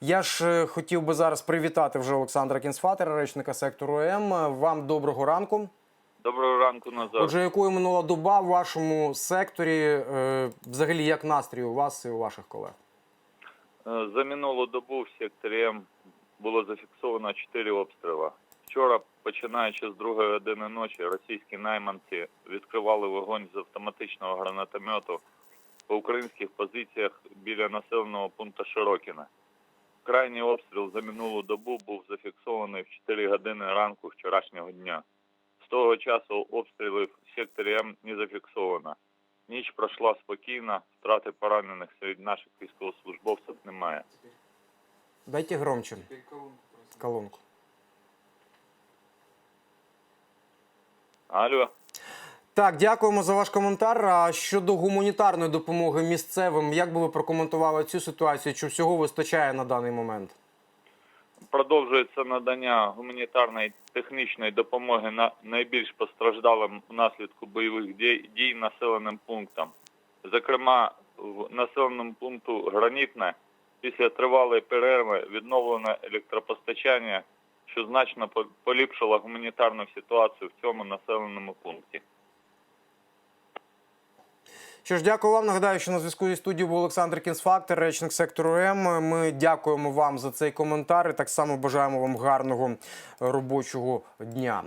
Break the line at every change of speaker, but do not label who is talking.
Я ж е, хотів би зараз привітати вже Олександра Кінсфатера, речника сектору М. Вам доброго ранку.
Доброго ранку назад.
Отже, якою минула доба в вашому секторі? Е, Взагалі, як настрій у вас і у ваших колег?
Е, За минулу добу в секторі М було зафіксовано 4 обстріли. Вчора, починаючи з другої години ночі, російські найманці відкривали вогонь з автоматичного гранатомету по українських позиціях біля населеного пункту Широкіна. Крайній обстріл за минулу добу був зафіксований в 4 години ранку вчорашнього дня. З того часу обстрілів в секторі М не зафіксовано. Ніч пройшла спокійно, втрати поранених серед наших військовослужбовців немає.
Дайте громче колонку.
Алло,
Так, дякуємо за ваш коментар. А щодо гуманітарної допомоги місцевим, як би ви прокоментували цю ситуацію? Чи всього вистачає на даний момент?
продовжується надання гуманітарної технічної допомоги на найбільш постраждалим внаслідку бойових дій, населеним пунктам. Зокрема, в населеному пункту Гранітне після тривалої перерви відновлено електропостачання, що значно поліпшило гуманітарну ситуацію в цьому населеному пункті.
Що ж, дякую вам. Нагадаю, що на зв'язку зі студією був Олександр Кінсфактор, речник сектору М. Ми дякуємо вам за цей коментар і так само бажаємо вам гарного робочого дня.